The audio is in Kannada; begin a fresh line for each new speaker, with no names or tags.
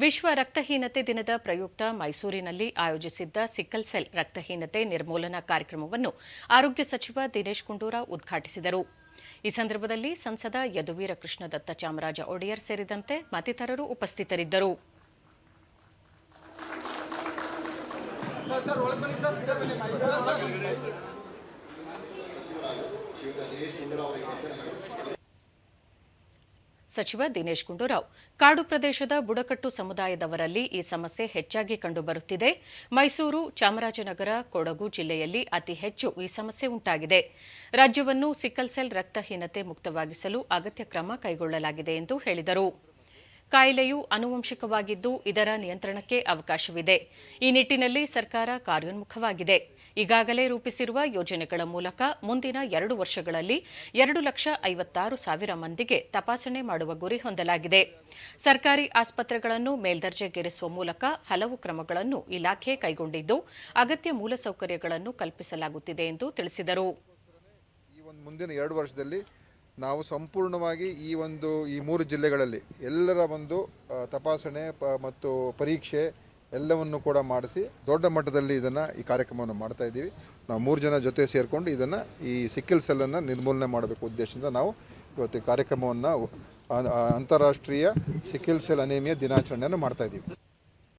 ವಿಶ್ವ ರಕ್ತಹೀನತೆ ದಿನದ ಪ್ರಯುಕ್ತ ಮೈಸೂರಿನಲ್ಲಿ ಆಯೋಜಿಸಿದ್ದ ಸಿಕ್ಕಲ್ ಸೆಲ್ ರಕ್ತಹೀನತೆ ನಿರ್ಮೂಲನಾ ಕಾರ್ಯಕ್ರಮವನ್ನು ಆರೋಗ್ಯ ಸಚಿವ ದಿನೇಶ್ ಗುಂಡೂರಾವ್ ಉದ್ಘಾಟಿಸಿದರು. ಈ ಸಂದರ್ಭದಲ್ಲಿ ಸಂಸದ ಯದುವೀರ ಕೃಷ್ಣದತ್ತ ಚಾಮರಾಜ ಒಡೆಯರ್ ಸೇರಿದಂತೆ ಮತ್ತಿತರರು ಉಪಸ್ಥಿತರಿದ್ದರು. ಸಚಿವ ದಿನೇಶ್ ಗುಂಡೂರಾವ್. ಕಾಡು ಪ್ರದೇಶದ ಬುಡಕಟ್ಟು ಸಮುದಾಯದವರಲ್ಲಿ ಈ ಸಮಸ್ಯೆ ಹೆಚ್ಚಾಗಿ ಕಂಡುಬರುತ್ತಿದೆ. ಮೈಸೂರು, ಚಾಮರಾಜನಗರ, ಕೊಡಗು ಜಿಲ್ಲೆಯಲ್ಲಿ ಅತಿ ಹೆಚ್ಚು ಈ ಸಮಸ್ಯೆ ಉಂಟಾಗಿದೆ. ರಾಜ್ಯವನ್ನು ಸಿಕ್ಕಲ್ಸೆಲ್ ರಕ್ತಹೀನತೆ ಮುಕ್ತವಾಗಿಸಲು ಅಗತ್ಯ ಕ್ರಮ ಕೈಗೊಳ್ಳಲಾಗಿದೆ ಎಂದು ಹೇಳಿದರು. ಕಾಯಿಲೆಯು ಆನುವಂಶಿಕವಾಗಿದ್ದು ಇದರ ನಿಯಂತ್ರಣಕ್ಕೆ ಅವಕಾಶವಿದೆ. ಈ ನಿಟ್ಟಿನಲ್ಲಿ ಸರ್ಕಾರ ಕಾರ್ಯೋನ್ಮುಖವಾಗಿದೆ. ಈಗಾಗಲೇ ರೂಪಿಸಿರುವ ಯೋಜನೆಗಳ ಮೂಲಕ ಮುಂದಿನ ಎರಡು ವರ್ಷಗಳಲ್ಲಿ ಎರಡು ಲಕ್ಷ ಐವತ್ತಾರು ಸಾವಿರ ಮಂದಿಗೆ ತಪಾಸಣೆ ಮಾಡುವ ಗುರಿ ಹೊಂದಲಾಗಿದೆ. ಸರ್ಕಾರಿ ಆಸ್ಪತ್ರೆಗಳನ್ನು ಮೇಲ್ದರ್ಜೆಗೇರಿಸುವ ಮೂಲಕ ಹಲವು ಕ್ರಮಗಳನ್ನು ಇಲಾಖೆ ಕೈಗೊಂಡಿದ್ದು ಅಗತ್ಯ ಮೂಲಸೌಕರ್ಯಗಳನ್ನು ಕಲ್ಪಿಸಲಾಗುತ್ತಿದೆ ಎಂದು ತಿಳಿಸಿದರು.
ನಾವು ಸಂಪೂರ್ಣವಾಗಿ ಈ ಒಂದು, ಈ ಮೂರು ಜಿಲ್ಲೆಗಳಲ್ಲಿ ಎಲ್ಲರ ಒಂದು ತಪಾಸಣೆ, ಪ, ಮತ್ತು ಪರೀಕ್ಷೆ ಎಲ್ಲವನ್ನು ಕೂಡ ಮಾಡಿಸಿ ದೊಡ್ಡ ಮಟ್ಟದಲ್ಲಿ ಇದನ್ನು ಈ ಕಾರ್ಯಕ್ರಮವನ್ನು ಮಾಡ್ತಾ ಇದ್ದೀವಿ. ನಾವು ಮೂರು ಜನ ಜೊತೆ ಸೇರಿಕೊಂಡು ಇದನ್ನು ಈ ಸಿಕ್ಕಿಲ್ ಸೆಲ್ಲನ್ನು ನಿರ್ಮೂಲನೆ ಮಾಡಬೇಕು ಉದ್ದೇಶದಿಂದ ನಾವು ಇವತ್ತು ಈ ಕಾರ್ಯಕ್ರಮವನ್ನು ಅಂತಾರಾಷ್ಟ್ರೀಯ ಸಿಕ್ಕಿಲ್ ಸೆಲ್ ಅನೇಮಿಯ ದಿನಾಚರಣೆಯನ್ನು ಮಾಡ್ತಾ ಇದ್ದೀವಿ.